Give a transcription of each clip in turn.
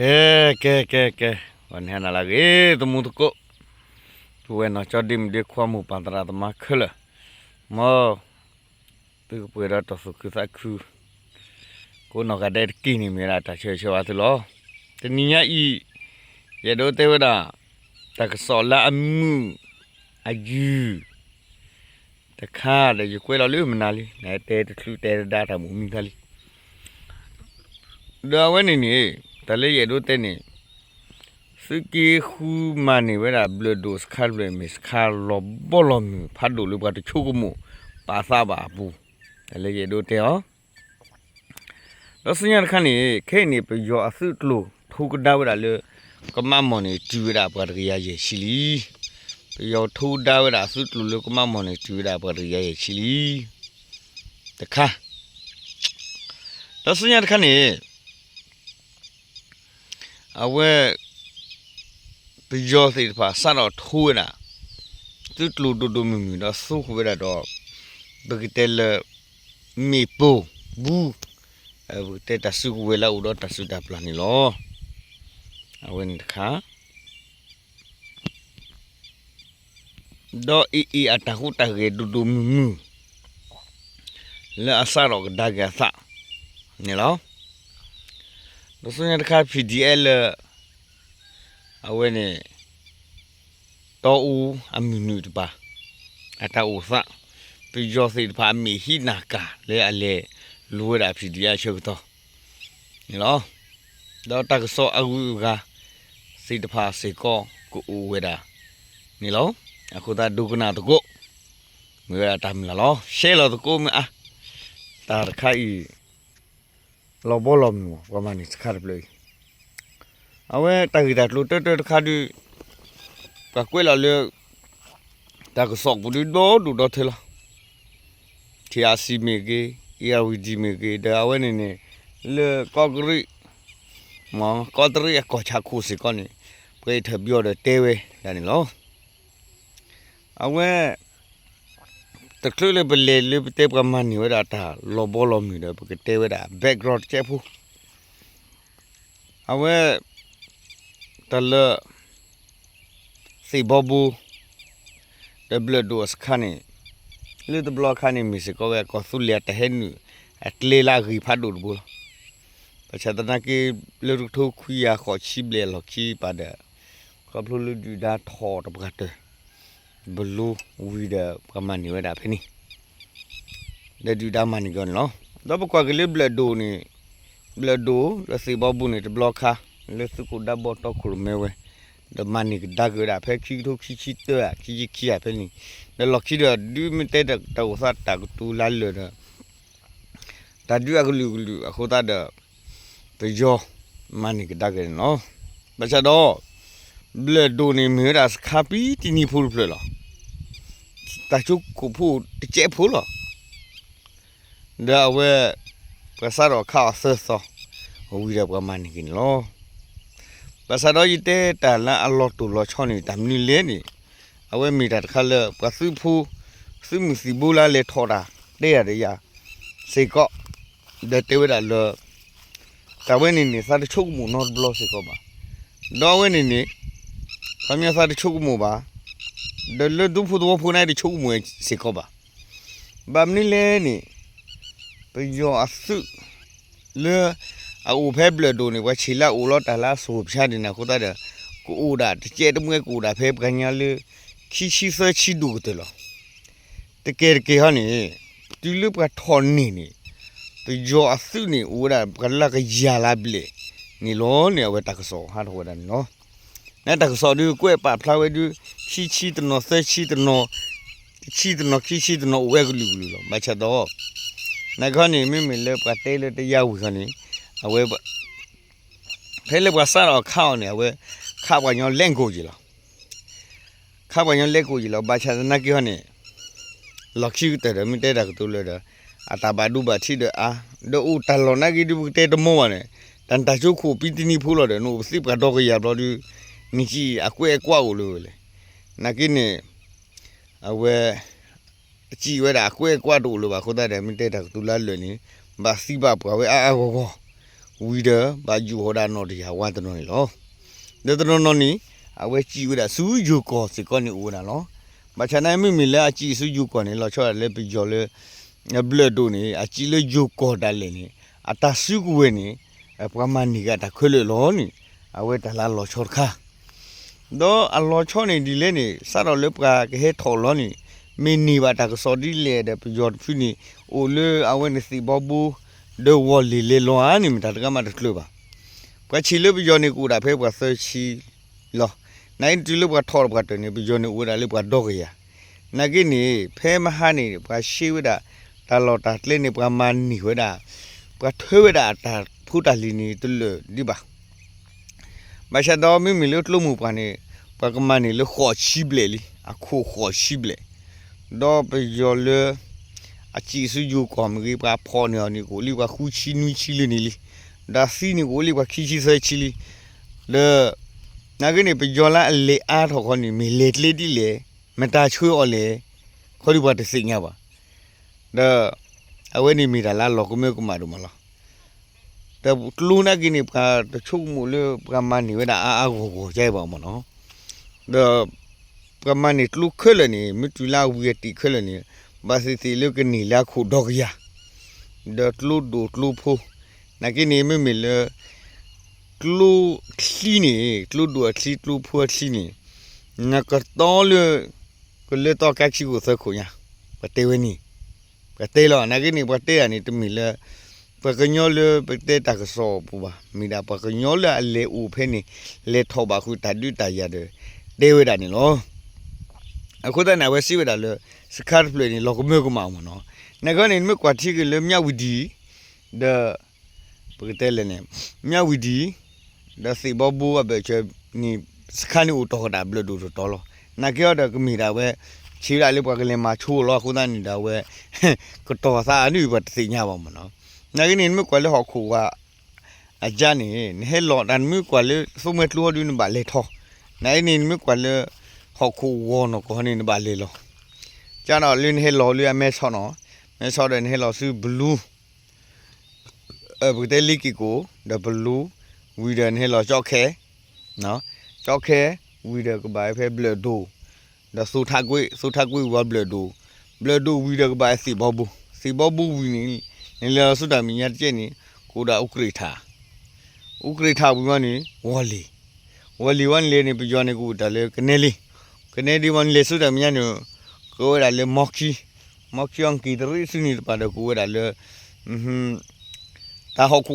ကဲကဲကဲကဲဝန်ဟနာလာကေတမှုတကိုသူဝဲနော်ချော်ဒီမဒီခွာမှုပန္တရာတမခလမောသူပွေရတဆုကသခုကိုနော်ကဒဲကီနီမီရာတချေချေဝါသလောတနီညာဤရေဒိုတေဝဒတကဆောလာအမှုအယူတခါလေကွေလာလို့မနာလေးနဲတဲတခုတဲဒါတာမူမီကလေးဒါဝဲနေနေ do te ni စကီခူမနီဝရဘလဒိုစခါလမစ်ခါလောဘောလမဖတ်ဒိုလူကတချိုကမှုပါစာပါဘူးတယ်လေဒိုတေဟောတော့စညာခဏီခဲနေပယောအစုတလို့ထုကဒါဝရလေကမမော်နေတူရပါ ရရရဲ့ရှိလီပယောထုဒါဝရအစုတလို့ကမမော်နေတူရပါရရရဲ့ရှိလီတခါတော့စညာခဏီအဝဲ bây giờ thì phải sao nó thui nè tức lù đu đu mì mì nó xúc với là đó bởi cái tên là mì bù bù ờ bởi tên ta xúc với là u đó ta xúc đạp là này lo à quên khá đó y y à ta hút ta ghé đu đu mì mì là sao nó đa ghé sa này lo đó số nhà khá PDL အဝဲနဲ့တောဦးအမြူနုတပါအတာဥစပြကျော်စိတပါမီဟိနာကာလဲအလဲလူရဖြစ်ဒီရချုပ်တော့နော်တော့တကဆောအကူကစိတပါစေကောကိုဦးဝဲတာနီလောအခုတာဒုကနာတကိုငွေရတမ်းလာလောရှဲလောတကိုမအားတာခိုင် လောဘောလောမျိုးပမာဏစခါရပလို့ awe tagi dat lu te te khadi ka kwe la le ta ko sok bu do du do thela thi a si me ge ya wi ji me ge da awe ne ne le ko gri ma ko tri ko cha khu si ko ni pre the byo de te we da ni lo awe တကလ လေဘလေလေတေပကမန်နီဝဒတာလောဘောလောမီဒပကတေဝဒ background ချက်ဖူအဝဲတလစီဘဘူဒဘလဒိုစခနီလေဒဘလခနီမီစကောကကောဆူလျာတဟဲနူအတလေလာဂီဖတ်ဒိုဘူပချဒနာကေလေရုထုခွီယာခေါ်ချိဘလေလော်ခီပါဒကပလူလူဒူဒါထော်တပကတ် ဘလူဝီဒပမနီဝဒါဖနီလေဒူဒါမနီကောနော်တော့ပကွာကလေးဘလဒိုနီဘလဒိုလစီဘဘူနီတဘလခါ le su ko da bo to ko me we de mani da ga da phe ki to ki ki to ya ki ki ki ya phe ni de lo ki da du mi te da ta ko sa ta ko tu la le da da du a ko lu lu a ko ta da pe yo mani da ga no ba cha do ble do ni me da kha pi ti ni phul phul lo ta chu ko phu ti che phul lo da we ka sa ro kha sa so ဟိုဝီရပကမန်ကင်လောပါစတော့ယတဲ့တာလာအလောတူလောချောနေတမနီလဲနေအဝဲမီတာတခါလဲပစုဖူစုမစီဘူလာလေထော်တာတဲ့ရရစေကောဒတေဝဒါလောကဝဲနေနေစားတချုပ်မှု not block စေကောပါတော့ဝဲနေနေခမရစားတချုပ်မှုပါဒလဒုဖူတော့ဖူနိုင်တချုပ်မှုစေကောပါဗမ်နီလဲနေပယောအစုလေအူဖဲဘလဒိုနေဝချီ လာဦးလောတလာဆိုဖြာဒီနာခုတာတဲ့ကိုဦးဒါတကျဲတမွဲကိုဒါဖဲပကညာလေခီချီဆချီဒူကတလောတကယ်ကေဟာနေတူလူပကထော်နေနေတကြောအစုနေဦးဒါကလကယာလာဘလေနီလောနေဝတကဆောဟာတော့ဒါနော်နဲ့တကဆောဒီကွဲ့ပါဖလာဝဲဒီချီချီတနော်ဆချီတနော်ချီတနော်ခီချီတနော် ဝဲကလူလူလောမချတော့နခနေမိမိလေပတဲလေတရဝခနေအဝဲဖဲလေကစားတော့ခောင်းနေအဝဲခါပညောလင့်ကိုကြီးလားခါပညောလက်ကိုကြီးလားဘာချာနာကိဟနေလောက်ရှိတဲ့မိတဲ့တာကတူလေတာအတာဘာဒူဘာချီတဲ့အာဒိုတလောနာဂီဒီဘတဲ့တမောနဲ့တန်တချုခုပီတီနီဖူလို့တယ်နို့စစ်ကတော့ကရတော့ဒီနီချီအကွဲကွာကိုလို့လေနာကိနေအဝဲအကြည့်ဝဲတာ အကွဲကွာတို့လို့ပါခိုးတဲ့မိတဲ့တာကတူလာလွယ်နေဘာစီပါပွားဝဲအာအာကိုကိုဝီဒဘာဂျူဟောဒါနော်ဒီဟာဝါတနော်လောဒေတနော်နော်နီအဝဲကြည့်ဝဒစူးယူကောစကောနီဦးနာလောမချနိုင်မိမိလဲအကြည့်စူးယူကောနေလောချောလဲပီကျော်လဲဘလဒိုနေအကြည့်လဲယူကောတလဲနေအတဆုကွေနေပကမနီကတခွေလောနီအဝဲတလာလောချောခါ တော့အလောချောနေဒီလဲနေစတော့လဲပကကဟဲထော်လောနီမင်းနီဘာတကစော်ဒီလေတဲ့ပကျော်ဖီနီအိုလေအဝဲနေစီဘောဘူး de wali le lo ani mta ka ma de klo ba kwa chi le bi yo ni ku da phe kwa so chi lo nai ti le kwa thor kwa to ni bi yo ni u da le kwa dog ya na ki ni phe ma ha ni kwa shi wi da ta lo ta tle ni kwa ma ni wi da kwa thwe wi da ta phu ta li ni tu le di ba ma sha do mi mi le tlo mu pa ni pa ka ma ni le kho chi ble li a kho kho chi ble do bi yo le အချီစုယူကောမကြီးပါဖော်နေအောင်ဒီကိုလီကခူချီနူချီလနေလီဒါစီနီကိုလီကခီချီဆဲချီလီလေနာကနေပကြောလာအလေအားထော်ခေါနေမီလေတလီတီလေမတာချွေးော်လေခေါ်ဒီဘတ်စိညာပါဒါအဝဲနေမီတာလာလောကမေကမာဒူမလား ဒါလူနာကိနေပါတချုံမူလေပကမနီဝဒါအာအာကိုကိုကြိုက်ပါမနော်ဒါပကမနီလူခွဲလနေမတူလာဝီတီခွဲလနေ basiti lu ke ni la khu dog ya de tlu du tlu phu na ki ni me me le tlu kli ni tlu du kli tlu phu kli ni na ka to le ko le to ka chi ko sa khu ya pa te we ni pa te lo na ki ni pa te ya ni te mi le pa ka nyo le pa te ta ka so pu ba mi da pa ka nyo le le u phe ni le tho ba khu ta du ta ya de te we da ni lo အခုတည်းကဝစီဝဒါလစကားပလေနီလောကမေကမောင်မနော်ငကနေမြကွာတိကလေမြဝီဒီဒပကတဲလနေမြဝီဒီဒါစီဘဘူအဘေချေနီစခါနီဦးတော့တာဘလဒူတော်လောနာကြောဒကမီတာဝဲချီလာလေးပွားကလေးမှာချိုးလောခုတန်းနေတာဝဲကတော်သာအနုဘတ်သိညာပါမနော် ငကနေမြကွာလေဟောခုကအကြနေနေလောဒန်မြကွာလေစုမက်လို့ဒူနဘာလေထောနိုင်နေမြကွာလေဟောက်ခုဝေါ်နော်ကိုဟနေပါလေလောကျန်တော့လင်းဟဲလော်လျမဲဆောင်းနော်မဲဆောင်းတဲ့ဟဲလော်စုဘလူးအဘတဲလီကီကိုဒဘလူးဝီဒန်ဟဲလော်ကြောက်ခဲနော်ကြောက်ခဲဝီဒကဘိုင်ဖဲဘလဒိုဒါဆူထကွေဆူထကွေဝဘလဒိုဘလဒိုဝီဒကဘိုင်စီဘောဘူးစီဘောဘူးဝီနီ နေလေဆုတာမီညတ်ကျက်နီကိုဒါဥကရိထာဥကရိထာဘူးမနီဝလီဝလီဝန်လေနေပြောနေကူဒါလေကနေလီကနေဒီဝန်လေဆုတမြနကိုရလေမော်ကီမော်ကီအန်ကီဒရီစနီပါဒကိုရလေဟွန်းတာဟောကူ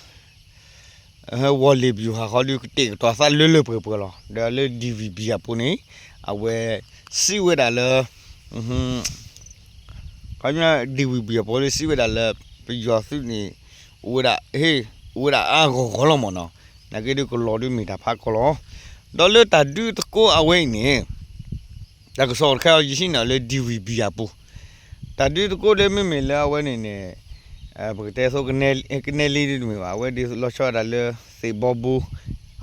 ma we blood do wili blood do wili ha de chu na le chwe le de pran ha si babu ha du tu le a a go go thi ni ba na ga ni a we me me le pe que te le a we di mo ha wo le bi ha ha lu te to sa le le pre pre lo da le dvb ya pu ni a we si we da le hm ကညာ DVB ပေါ်လေးစီဝဒါလဲပြီးရစုနေဝဒဟေးဝဒအာကိုခလမနော်နဂေဒီကိုလော်ဒီမီတာဖာကလောဒေါ်လတာဒူတကိုအဝိနေဒါကစောခဲရရှိနေလေ DVB အပူတာဒူတကိုလေမမေလာဝဲနေနေ အဲဘကတဲ့ဆိုကနေကနေလီဒီမီဝဲဒီလောချောဒါလေစေဘောဘူး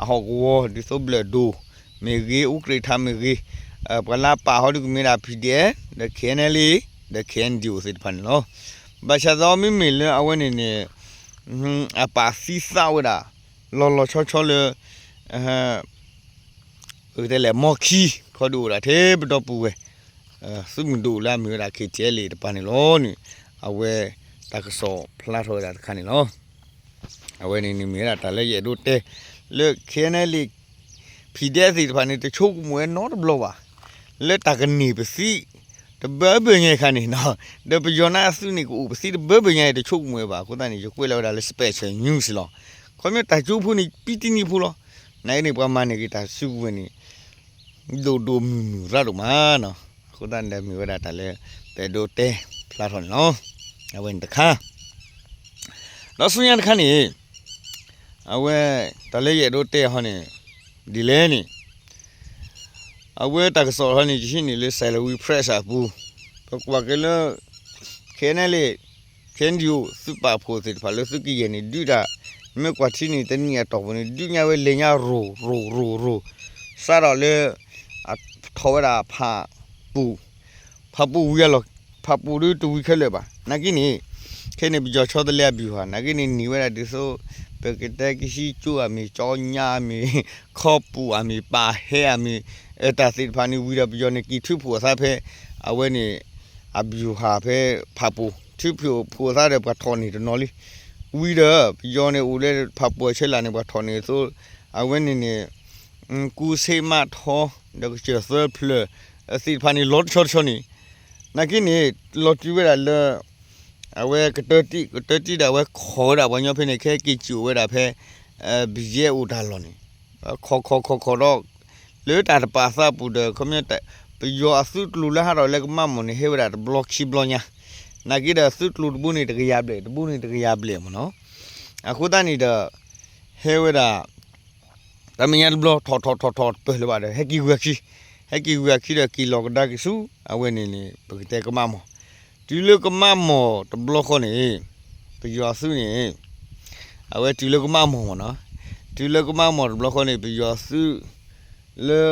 အဟောကောဒီဆိုဘလဒူမေဂေဥကရိထာမေဂေအပလာပါဟောဒီကမီနာဖီဒီဒခဲနလီဒခဲန်ဒီဥစစ်ဖန်လောဘာရှာသောမိမိလအဝနေနေဟွန်းအပါစီစာဝဒလောလောချောချောလေအဲဦးတယ်လေမော်ခီခေါ်ဒူလာတေဘတော့ပူဝဲအဲစုမဒူလာမြေရာခေကျဲလေတပန်လောနိအဝဲ တကဆောဖလာထောတာခဏလောအဝဲနေနေမြေရာတလည်းရဲ့တို့တဲလေခဲနေလေဖီဒဲစီတပန်နေတချို့မွဲနော်ဘလောပါလက်တကနေပစီတဘဘငယ်ခါနေနော်တပယောနာစုနေကိုပစီတဘဘငယ်တချုပ်မွေပါကိုတန်နေရွေးလောက်တာလဲ special news လောခွန်မြတာကျူဖူနေပီတီနီဖူလောနိုင်နေပမာနေကတာစုဝင်နေဒိုဒိုမူမူရတော့မနော်ခအခုတန်တယ်မြဝဒတာလေပေဒိုတေဖလာထွန်နော် အဝင်တခါတော့ဆွညတခါနေအဝဲတလေရဒိုတေဟောနေဒီလဲနေအဝဲတကစောဟောနေချင်းနေလေဆယ်လဝီဖရက်ရှာဘူးပကွာကလေခဲနေလေကန်ဒီယိုစပါဖိုစစ်ဖာလို့စကီယနေဒူတာမေကွာတီနီတနီရတော့ဘနေဒူညာဝဲလေညာရိုရိုရိုရိုစားတော့လေအထောရတာဖာပူဖာပူဝရလော ဖာပူလူတူဝခဲလေပါနဂိနီခဲနေပြီးချောတဲ့လက်ပြီးဟာနဂိနီနီဝဲတာဒီဆိုပကတဲ့ကရှိချူအမီချောညာမီခောပူအမီပါဟဲအမီအတာစစ်ဖာနီဝီရပြီးနေကီထုဖူအစားဖဲအဝဲနေအဘီဟာဖဲဖာပူထုဖူဖူစားတဲ့ဘ ထော်နီတနော်လီဝီရပြီးနေဦးလေဖာပူချက်လာနေဘထော်နီဆိုအဝဲနေနေကူစေမထောတော့ချေဆယ်ဖလအစီဖာနီလော့ချော့ချော့နီနကင်းနေလော့တီဝဲလာအဝဲကတတိကတတိဒါဝဲခေါ်တာဘာညဖိနေခဲကီချူဝဲတာဖဲအဲဘီရဲ့ဦးတာလော်နီခေါ်ခေါ်ခေါ်ခေါ်တော့လေတာပါစာ ပူဒခမတဲ့ပယောအစုလူလာဟာတော့လေကမမနေဟေဝတာဘလော့ချီဘလောညာနာဂီဒါစုလူဘူးနေတကရပလေတဘူးနေတကရပလေမနော်အခုတန်းနေတဲ့ဟေဝတာတမညာဘလော့ထော်ထော်ထော်ထော်ပဲလို့ပါတယ်ဟက်ကီဝက်ခီဟက်ကီဝက်ခီတဲ့ကီလောကဒါကီစုအဝဲနေနေပကတဲ့ကမမောဒီလိုကမမောတဘလော့ခေါနေပယောစုနေအဝဲဒီလိုကမမောမနော်ဒီလိုကမမောတဘလော့ခေါနေပယောစုလေ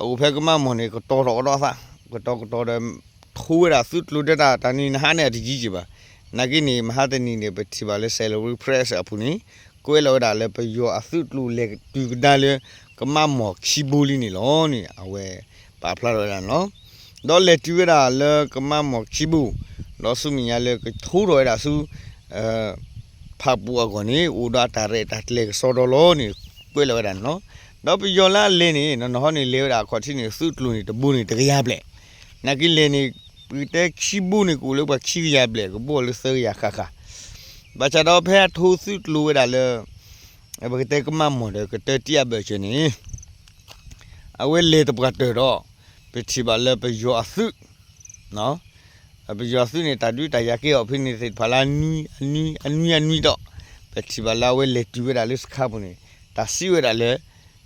အဖက်ကမမောနေကတော်တော်တော့စားကတော့ကတော့တဲ့ထိုးရသုလူဒတာတနီနဟာနဲ့ဒီကြီးကြီးပါနဂိနီမဟာတနီနေပတိပါလေဆယ်လရီဖရက်အပူနီကိုယ်လောဒါလေပယောအသုလူလေဒီကဒါလေ ကမမောခီဘူလီနီလောနီအဝဲပါဖလာတော့နော်တော့လေတူရလေကမမောခီဘူလောဆုမီယာလေထိုးတော့ရဆုအဲဖပူအကောနီဦးဒါတာရဲတတ်လေစောတော်လောနီကိုယ်လောဒါနော်တော့ပယောလာလင်းနေနော်နော်နေလေတာခေါ်တိနေသုလူနေတပူနေတကရပလက်နကီလေနေပီတက်ခီဘူးနေကိုလို့ပါခီရပလက်ကိုဘောလဆရခခဘာချတော့ဖဲထိုးသုလူရလေ အဘကတဲ့ကမမော်တဲ့ကတဲ့တိယပဲချနေအဝဲလေတပကတဲ့တော့ပတိပါလေပယောအသုနော်အပယောသုနေတာဒူတရကေအဖိနေစိဖလာနူအနူအနူအနူတော့ပတိပါလာဝဲလေတူရလေစခါဘူးနေတာစီဝရလေ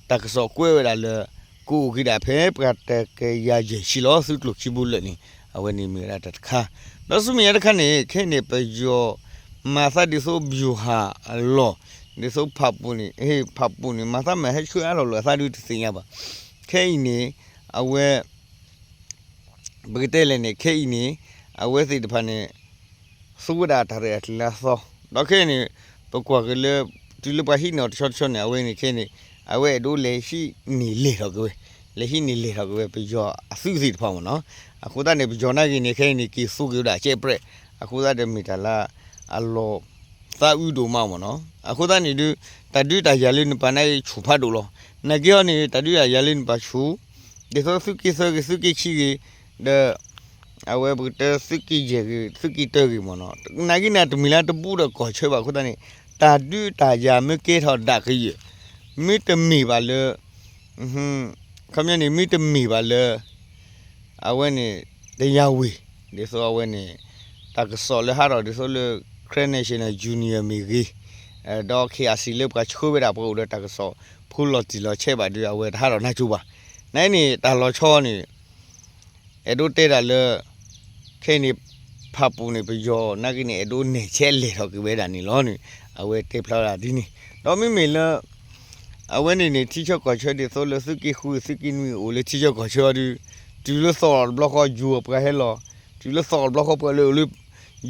တကစောကွဲရလေကိုခိတာဖဲပကတဲ့ကေရရရှိလို့သုတလို့ခိဘူးလေနေအဝဲနေမီရတခါတော့စုမရတခါနေခဲနေပယောမာသဒီဆိုဘီယဟာအလော ဒီဆိုဖပ်ပူနေဟေးဖပ်ပူနေမာသမဟဲချွေအလောလောသာဒူတစင်ရပါခဲနေအဝဲဘဂတဲလည်းနေခဲနေအဝဲစိတဖာနေစုဝဒတာရတလာသောတော့ခဲနေပကွာကလေးဒီလိုပါဟိနော်ချောချောနေအဝဲနေခဲနေအဝဲတို့လေရှိနေလေတော့ကွယ်လေရှိနေလေတော့ကွယ်ပြီးတော့အစုစီတဖောင်းမနော် အခုတည်းနေကြောနာကြီးနေခဲနေကီစုကြတာချေပရက်အခုတည်းမီတလာအလောသာဥဒိုမောင်းမနော်အခုတည်းနေတူတတူတရလေးနပနိုင်ချူဖတ်တို့လောနကြောနေတတူရရလေးနပချူဒီဆိုစုကီဆိုကစုကီချီတဲ့အဝဲဘတစုကီဂျေစုကီတေဂီမနော်နဂိနာတမီလာတပူတော့ကောချွေပါခုတည်းနေတာတူတရမကေထော်ဒါခီမိတမီပါလေဟွန်းခမနေမိတမီပါလေအဝဲနေတရားဝေးဒီဆိုအဝဲနေတကစောလေဟာတော့ဒီဆိုလေ ခရနေရှင်နယ်ဂျူနီယာမီဂီအဲတော့ခီအစီလေကချိုးဝဲတာပို့တော့တကစောဖူလော်တီလော်ချဲပါဒီအဝဲဒါတော့နိုင်ချူပါနိုင်နေတာလော်ချောနေအဲ့တို့တဲတာလေခဲနေဖပူနေပယောနဂိနေအဲ့တို့နေချဲလေတော့ကဝဲတာနေလောနေအဝဲတေဖလာတာဒီနေတော့မိမေလားအဝဲနေနေတီချော့ကောချေဒီဆိုလစကီခူစကီနွီအိုလေတီချော့ကောချေဒီဒီလဆောဘလော့ကောဂျူပကဟဲလောဒီလဆောဘလော့ကောပလေလေ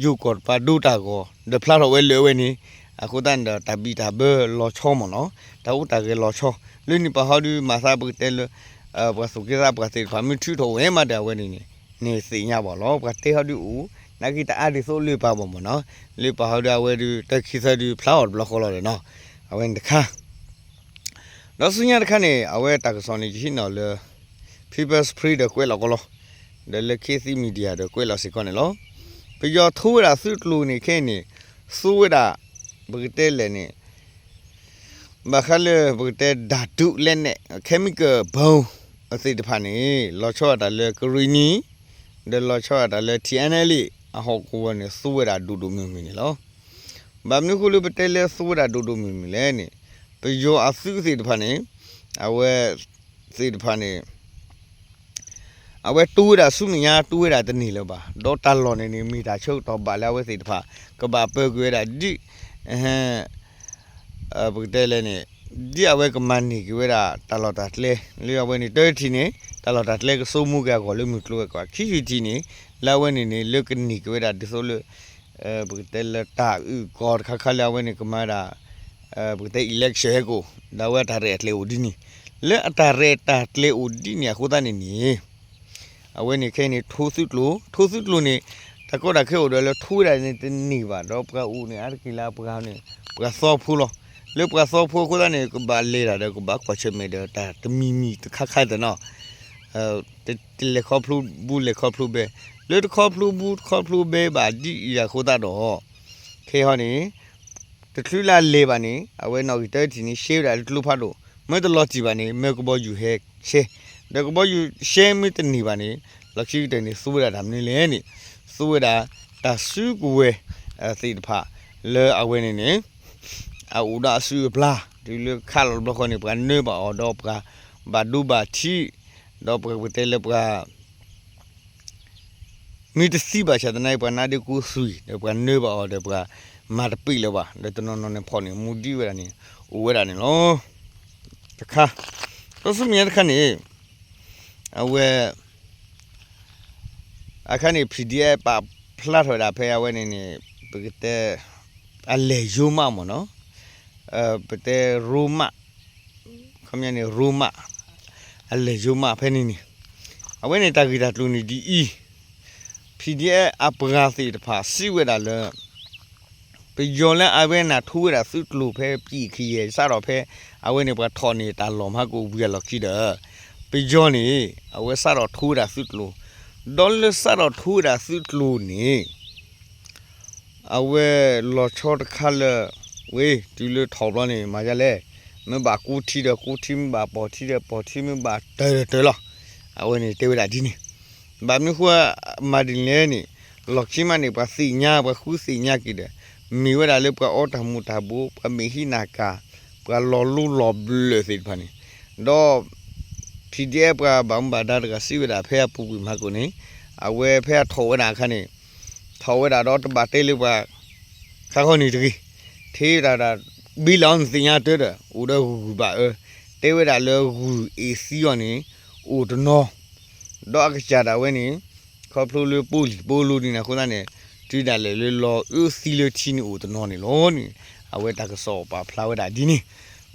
ဂျူကောပါဒူတာကောဒဖလာတော့ဝဲလေဝဲနေ အခုတန်တော့တပီတာဘလောချောမနော်တောက်တာကလောချောလင်းပဟာဒီမာစာပတဲလဘဆုကေရာပတိဖမီထူတော်ဝဲမတာဝဲနေနေစီညပါလောပတေဟာဒီဦးနကိတာအဒီဆိုလေပါမမနော်လေပါဟာဒါဝဲဒီတက်ခိဆဒီဖလာဘလောခေါ်လို့နော်အဝင်တခါတော့စညာတခါနေအဝဲတကဆောင်းနေရှိနော်လေ people's free တကွဲလောက်ကောလောဒလခိစီမီဒီယာတကွဲလောက်စီကောနေလောပြောထိုးရဆုတလူနေခဲနေစိုးရတာ berita le ni bakal berita datu le ne chemical bau asi de phani lo chwa da le krini de lo chwa da le tnl အဟောက်ကိုနဲ့စိုးရတာဒူဒူမြင်မြင်လောဘာမနခုလူပတဲလဲစိုးရတာဒူဒူမြင်မြင်လဲနေပယောအစုစီတဖာနေအဝဲစီတဖာနေအဝဲတူရဆုမညာတူရတနေလောပါဒေါ်တာလော်နေနေမိတာချုပ်တော့ပါလဲဝဲစီတဖာကဘာပကွေတာဒီ အဟမ်အဘတဲလေနေဒီအဝဲကမန်နီကွေးတာတလော်တာတလေလေအဝဲနေတဲတီနေတလော်တာတလေကစိုးမှုကကောလေမှုကလောကခီခီတီနေလာဝဲနေနေလုကနီကွေးတာဒီဆိုလို့အဲဘတဲလတာဥကောခခလာဝဲနေကမာတာအဲဘတဲ election ကိုဒါဝဲတာရဲတလေဦးဒီနီလေအတာရဲတာတလေဦးဒီနီခုဒနေနီအဝဲနေခဲနေထိုးစုလို့ထိုးစုလို့နေ တကောတာခဲဦးတယ်လို့ထိုးတယ်နေနေပါတော့ပကဦးနေအရကီလာပကနေပကစောဖူးလို့ le pra so pho ko ne ko ba le ra de ko ba kwa che me de ta de mi mi de kha kha de no eh de le kho plu bu le kho plu be le de kho plu bu kho plu be ba di ya ko da do ke ho ni de tlu la le ba ni a we no de ti ni she ra tlu pha do me de lo ji ba ni me ko bo yu he she de ko bo yu she me de ni ba ni lo chi de ni su ra da ni le ni su ra ta su ku we a si de pha le a we ni ni အူဒါဆူပလာဒီလခါလဘခနေပကနေပါအော်တော့ပကဘာဒူဘာချီတော့ပကပတဲလပကမိတစီပါချတဲ့နိုင်ပနာဒီကူဆူတော့ပကနေပါအော်တော့ပကမာတပိလပါတော့တနော်နော်နေဖော်နေမူဒီဝရနေဦးဝရနေနော်တခါတော့စမြဲတခါနေအဝဲ အခါနေ PDF ပါဖလတ်ထော်တာဖဲရဝဲနေနေပကတဲ့အလေယုံမမနော် uh, pete rumah kami ni rumah ale juma apa ni ni awe ni tak kita tu ni di i pdf apa ngasi depa si we da le pe yon le awe na thu we da su tlu phe pi khi ye sa ro phe awe ni pa tho ni ta lo ma ko bu ya lo ki da pe yon ni awe sa ro thu da su tlu dol le sa ro thu da su tlu ni awe lo chot khala ဝေးဒီလိုထောက်ပလနေမှာကြလဲမဘာကူထီတဲ့ကူထီမဘာပေါ်ထီတဲ့ပေါ်ထီမဘာတဲတဲလားအဝနေတေဝလာဒီနေဘာမျိုးခွာမာဒီလဲနေလောက်ချီမနေပါစီညာပါခုစီညာကိတဲ့မီဝလာလေပအော်တမှုတာဘူပမီဟိနာကာပလောလူလောဘလေစိဖာနေတော့ PDF ကဘမ်ဘာဒါကစီဝလာဖဲပူပူမကုနေအဝဲဖဲထောဝနာခနေထောဝတာတော့တပါတေးလေးပါခါခေါနေတကြီးသေးတာတာဘီလောင်စင်ရတဲ့တဲ့ဦးတော့ဟူပါအဲတေဝတာလောဟူအေစီယောနေဦးတနောတော့အကြတာဝဲနေခေါပလူလူပူလီပူလူဒီနာခုနနဲ့တီးတာလေလေလောဦးစီလချီနေဦးတနောနေလောနေအဝဲတကစောပါဖလာဝဲတာဒီနေ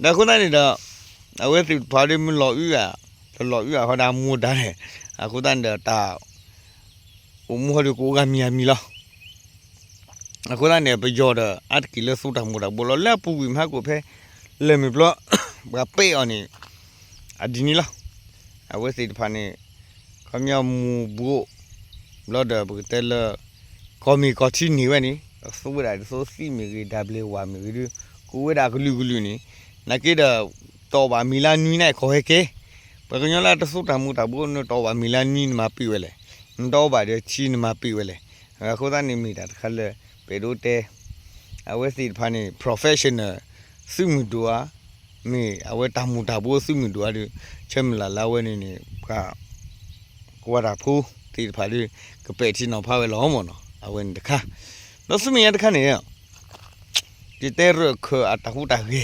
ဒါခုနနေတော့အဝဲတီပါရီမလောဦးရ လောဦးရဟောတာမူတာတယ်အခုတန်တာဦးမဟရကိုကမီယာမီလားအခုလည်းပကြောဒတ်ကီလဆူတမှုတာဘလလပူဝိမကိုဖဲလေမီဘလဘာပေအနီအဒီနီလာအဝဲစီတဖာနေခမယမူဘူဘလဒဘတဲလကောမီကောတီနီဝဲနီဆူဝဒါဆိုစီမီဂီ W ဝါမီဂီကိုဝဲဒါဂလူဂလူနီနကေဒတော့ပါမီလာနွီနိုင်ခေါ်ဟဲကေ ပကညလာတဆူတမှုတာဘောနတော့ပါမီလာနွီမှာပြဝဲလေတော့ပါတဲ့ချီနမှာပြဝဲလေအခုသာနေမိတာတခါလေပေတို့တဲအဝဲစီဖာနေ professional စုမှုတူအားမေအဝဲတမှုတာဘိုးစုမှုတူအားဒီချက်မလာလာဝဲနေနေကကွာတာဖူးတီဖာဒီကပက်တီနော်ဖာဝဲလောမနော်အဝဲတခါတော့စမီရတခါနေဒီတဲရခအတဟုတာကေ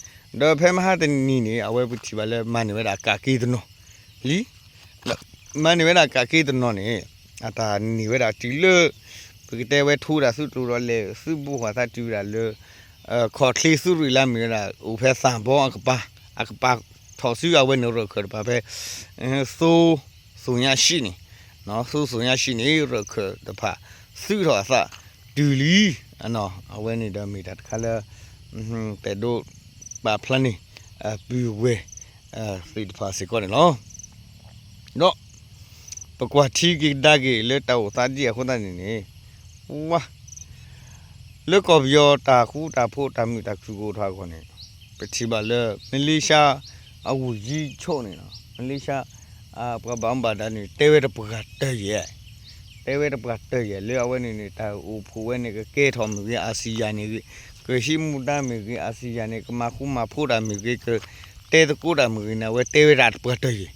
kami pekua kedak kilo kami pekua kedak kilo rokhani kini palai le le bale pasi saboni tlelo kini rokhani saro thu kedak sut lu le uh pute sabo saboli do phe ma ha ni ni awe puti bale mani weda ka ki dno li mani weda ka ki dno ni ata ni weda ti le ပကတဲ့ဝဲထိုးတာစုတူတော့လေစုဘူးဟာသာတူတာလေအခေါ်ခလီစုရီလာမီလာဥဖဲဆန်ဘောအကပါအကပါထော်စုရဝဲနော်ရခရပါပဲဆိုဆိုညာရှိနေနော်ဆူဆူရရှိနေရခတဖာစုတော်စဒူလီအနော်အဝဲနေတော့မိတာတခါလဲဟွန်းတဲ့တို့ ပါဖလန်နီအပူဝဲအဖိတဖာစီကောနော်နော်ပကွာတီကီဒါဂီလေတောသာကြီးအခုတနေနေဝါလေကောပြောတာခုတာဖို့တာမြတာခုကိုထားခွနေပတိပါလေမလေးရှားအဝူကြီးချုံနေနော်မလေးရှားအာပကဘမ်ဘာဒန်တေဝဲတပကတဲ့ရဲ့တေဝဲတပကတဲ့ရဲ့လေအဝဲနေနေတာဦးဖိုးဝဲနေကကဲထော်မကြီးအာဆီယန်နေကကရှိမူတာမကြီးအာဆီယန်နေကမခုမဖိုးတာမကြီးကတဲတကူတာမကြီးနာဝဲတေဝဲရတပ ကတဲ့ရဲ့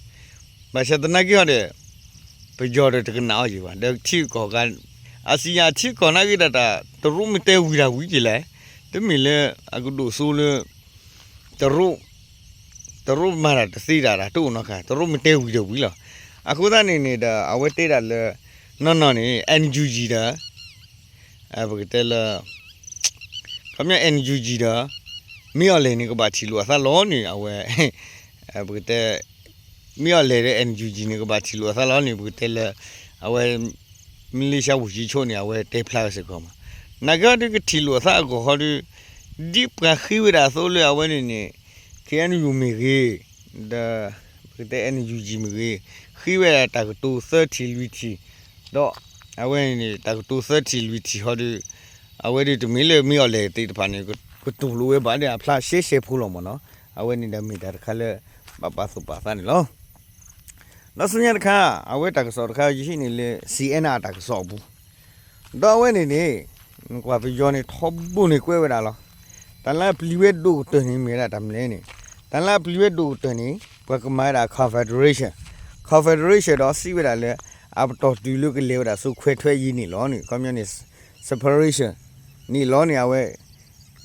မဆက်တနာကြောတဲ့ပကြောတဲ့တကနာကြီးပါတဲ့ချီကောကအာဆီယန်ချီကောနာကြီးတာတရူမတဲဝီရာဝီကြီးလဲတမီလေအခုတို့ဆိုလေတရူတရူမာရတစီတာတာတို့နော်ခါတရူမတဲဝီတော့ဝီလားအခုသားနေနေတာအဝဲတဲတာလေနော်နော်နေ NUG တာအဘကတဲလာ ခမရ NUG တာမီရလေနေကပါချီလို့အသလောနေအဝဲအဘကတဲမီရလေတဲ့ NUG နေကပါချီလို့အသလောနေဘကတဲလာအဝဲမီလီရှာဝူကြီးချိုနေအဝဲတဲဖလာစကောမှာနဂါတကတီလို့အသကောဟောဒီဒီပခိဝရာဆိုလေအဝဲနေနေ KNU မီကြီးဒါဘကတဲ NUG မီကြီးခိဝရာတကတူ30လူတီတော့အဝဲနေတကတူ30လူတီဟောဒီ အဝဲဒီတမီလေမီရလေတိတဖာနေကတူလူဝဲပါတဲ့ဖလာရှေရှေဖူးလို့မနော်အဝဲနေတယ်မီတာခါလေပပစုပါသန်လောနောက်စညတခါအဝဲတကစောတခါရှိနေလေ CNR တကစောဘူးတော့ဝဲနေနေကွာပြောနေထောဘူးနေကွဲဝဲတာလောတန်လာပလီဝဲဒိုတွင်နေမိတာတမလဲနေတန်လာပလီဝဲဒိုတွင်နေဘကမာရာ Confederation Confederation တော့စီဝဲတာလေအပတော်တူလူကလေဝတာစုခွဲထွဲရင်းနေလောနေ Communist Separation နီလောနေအဝဲ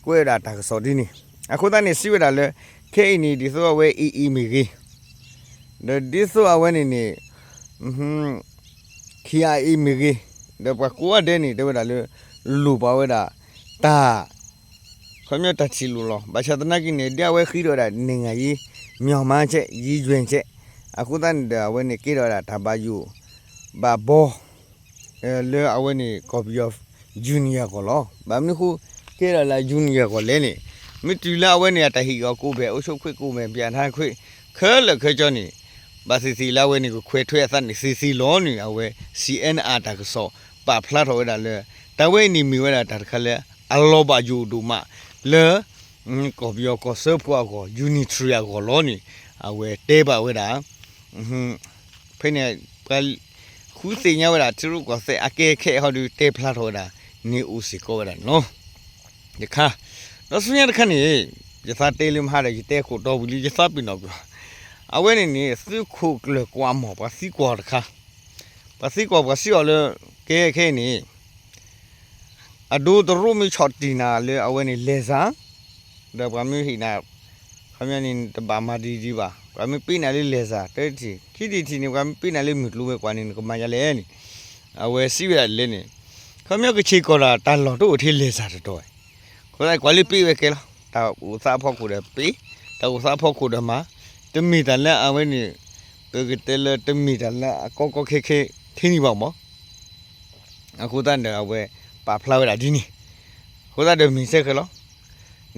ကွေရာတာဆော်ဒီနီအခုတန်းနေစီဝဲတာလဲခဲအီနီဒီဆိုအဝဲအီအီမီဂီဒါဒီဆိုအဝဲနေနေဟွန်းခီယာအီမီဂီဒါပကွာဒဲနီဒါဝဲတာလဲလူပါဝဲတာတာခမတချီလူလောဘာသာတနာကိနေဒီအဝဲခီရောတာနေငါကြီးမြောင်မန်းချက်ရည်ကျွင်ချက်အခုတန်းဒါဝဲနေကေရောတာဒါပါယူဘာဘောအဲလဲအဝဲနေ copy of junior ကိုလောဘာမခုကဲရလာ junior ကိုလဲနေမတူလာဝဲနေတဟီကကိုပဲအုပ်ချုပ်ခွေကိုပဲပြန်ထားခွေခဲလခဲကြောနေဘာစီစီလာဝဲနေကိုခွေထွဲသတ်နေစီစီလောနေအဝဲ CNR တကစောပါဖလာတော့ဒါလဲတဝဲနေမီဝဲတာတခါလဲအလောဘဂျူဒူမလဲကိုပြောကိုဆပွားကို unitria ကိုလောနေအဝဲတဲပါဝဲတာဟွန်းဖိနေပလခုစင်ရဝဲတာသူတို့ကစအကဲခဲဟောဒီတဲဖလာတော့တာ နေဦးစီကိုဝဲတာနော်ဒီခါတော့စနေတခါနေရသတေးလမဟာရတဲ့ကိုတော့ဘူးလီရသပင်းတော့အဝဲနေနေစုခုကလကွာမောပါစီကွာတခါပါစီကွာပါစီော်လေကဲခဲနေအဒိုဒရူမီချော့တီနာလေအဝဲနေလေစာဒါပမီဟိနာခမင်းနေတဘာမဒီဒီပါကမပိနာလေးလေစာတဲ့တီခိတီတီနေကမပိနာလေးမြလူပဲကွာနေကမရလဲနေအဝဲစီရလဲနေ ခမင်းကချီကောလာတန်လော်တို့အထီလေစာတော့ခေါ်လိုက်ကွာလေးပြေးပဲကဲလားတာဦးစားဖို့ကိုတယ်ပြေးတာဦးစားဖို့ကိုတယ်မှာတမီတလက်အဝဲနေပကတဲလတမီတလက်အကောကောခေခေထင်းနေပါမောအခုတန်တဲ့အဝဲပါဖလာဝဲတာဒီနီခိုးတာဒမီစက်ကလော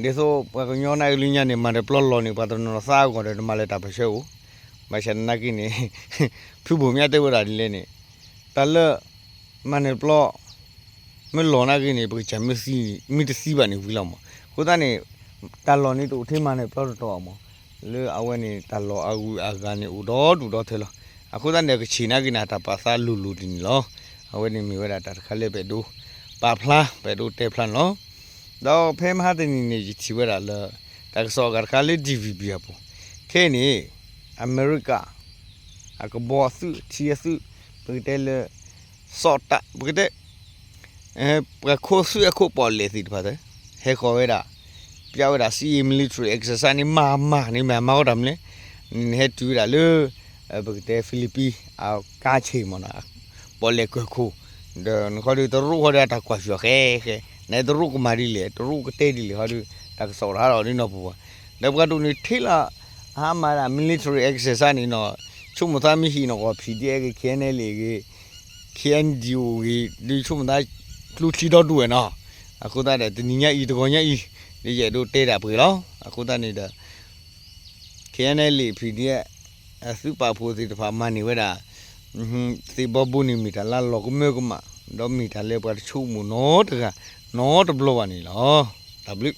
ဒီဆိုပကညောနိုင်လူညာနေမှာပလော့လော်နေပါတော့နော်စားကောတယ်ဒီမှာလက်တာပရှေဦးမရှန်နာကိနေဖူဘုံမြတ်တဲ့ဝတာဒီလဲနေတလမန်ပလော့ မလော်နာကိနေပကချမစီမီတစီပါနေဝီလောက်မှာခိုးတာနေတာလော်နေတူအထင်းမနဲ့ပလော့တော့အောင်လေအဝဲနေတာလော်အကူအကနေဥတော်တူတော့ထဲလောအခုတန်တဲ့ချီနာကိနာတာပါစာလူလူတင်လောအဝဲနေမီဝဲတာတခါလေးပဲဒူပါဖလားပဲဒူတေဖလန်လောတော့ဖဲမဟာတင်နေကြီးချီဝဲတာလောတကစောကခါလေး DVB အပူခဲနေအမေရိကအကဘောစုချီစုပကတဲလစောတာပကတဲ အဲပခိုးစုအခုပေါ်လေစီတပါတယ်ဟဲခေါ်ဝဲတာပြောရတာ CA military exercise ni mama ni mama တော့မလဲနေတူရလေဘကတဲ့ဖိလစ်ပီအကာချေမနာပေါ်လေကိုခုဒန်ခေါ်ဒီတရူခေါ်တာကွာရှောခဲခဲနေတရူကမာရီလေတရူကတဲ့ဒီလေခေါ်ဒီတက်စောရတော့နေတော့ပူလေဘကတူနေထိလာဟာမာရာ military exercise ni no ချုံမသားမရှိနော် PDA ကခဲနေလေက KNGO ကြီးဒီချုံသား လူချီတော့တူရနော်အခုသားတဲ့ဒီညဤတကောညဤဒီရဲ့တို့တဲတာပြေလောအခုသားနေတာ KNL PDF အစုပါဖို့စီတဖာမန်နေဝဲတာဟွန်းစီဘဘူးနီမီတာလာလောကမေကမဒေါမီတာလေပတ်ချုံမနောတကနောတဘလောပါနေလော W